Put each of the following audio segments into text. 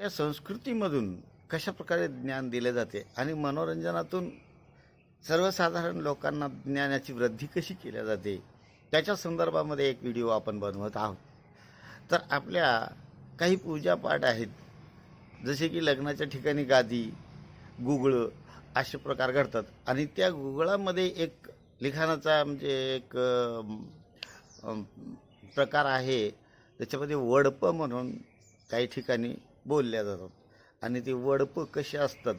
या संस्कृतीमधून कशा प्रकारे ज्ञान दिले जाते आणि मनोरंजनातून सर्वसाधारण लोकांना ज्ञानाची वृद्धी कशी केल्या जाते त्याच्या संदर्भामध्ये एक व्हिडिओ आपण बनवत आहोत. तर आपल्या काही पूजापाठ आहेत. जसे की लग्नाच्या ठिकाणी गादी गुगळं असे प्रकार घडतात. आणि त्या गुगळामध्ये एक लिखाणाचा म्हणजे एक प्रकार आहे. त्याच्यामध्ये वडपं म्हणून काही ठिकाणी बोलल्या जातात. आणि ते वडपं कसे असतात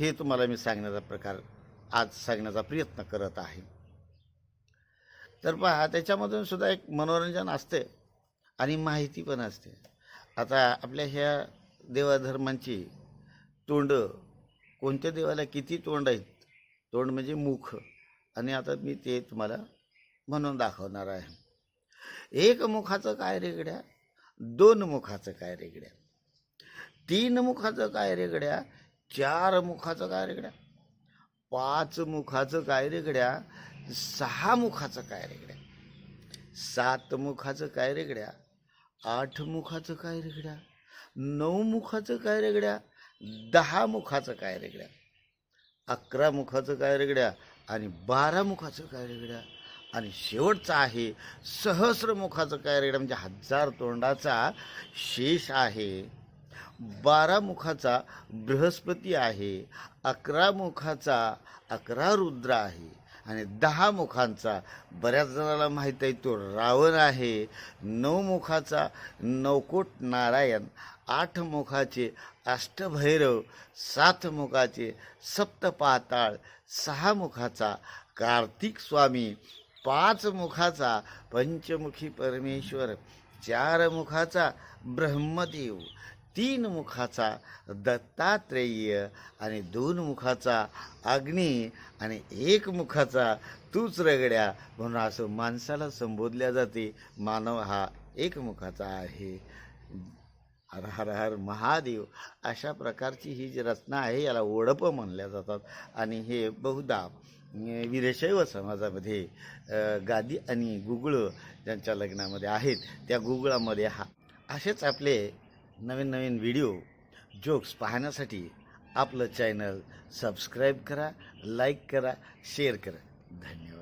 हे तुम्हाला मी सांगण्याचा प्रकार आज सांगण्याचा प्रयत्न करत आहे. तर पहा त्याच्यामधून सुद्धा एक मनोरंजन असते आणि माहिती पण असते. आता आपल्या ह्या देवाधर्मांची तोंड कोणत्या देवाला किती तोंड आहेत? तोंड म्हणजे मुख. आणि आता मी ते तुम्हाला म्हणून दाखवणार आहे. एक मुखाचं काय रेगड्या? दोन मुखाचं काय रेगड्या? तीन मुखाचं काय रेगड्या चार मुखाचं काय रेगड्या पाच मुखाचं काय रेगड्या सहा मुखाचं काय रेगड्या सात मुखाचं काय रेगड्या आठ मुखाचं काय रेगड्या नऊ मुखाचं काय रेगड्या दहा मुखाचं काय रेगड्या अकरा मुखाचं काय रेगड्या आणि बारा मुखाचं काय रेगड्या आणि शेवटचा आहे सहस्र मुखाचं काय रेगड्या म्हणजे हजार तोंडाचा शेष आहे बारा मुखाचा बृहस्पती आहे अकरा मुखाचा अकरा रुद्र आहे आणि दहा मुखांचा बऱ्याच जणाला माहीत आहे तो रावण आहे. नऊ मुखाचा नवकोट नारायण आठ मुखाचे अष्टभैरव सात मुखाचे सप्तपाताळ सहा मुखाचा कार्तिक स्वामी पाच मुखाचा पंचमुखी परमेश्वर चार मुखाचा ब्रह्मदेव तीन मुखाचा दत्तात्रेय आणि दोन मुखाचा अग्नी आणि एक मुखाचा तूच रगड्या म्हणून असं माणसाला संबोधल्या जाते. मानव हा एक मुखाचा आहे. हर हर हर महादेव अशा प्रकारची ही जी रचना आहे याला ओढपं म्हणल्या जातात. आणि हे बहुधा वीरशैव समाजामध्ये गादी आणि गुगळं ज्यांच्या लग्नामध्ये आहेत त्या गुगळामध्ये हा असेच आपले नवीन नवीन व्हिडिओ जोक्स पाहण्यासाठी आपलं चॅनल सबस्क्राईब करा लाईक करा शेअर करा. धन्यवाद.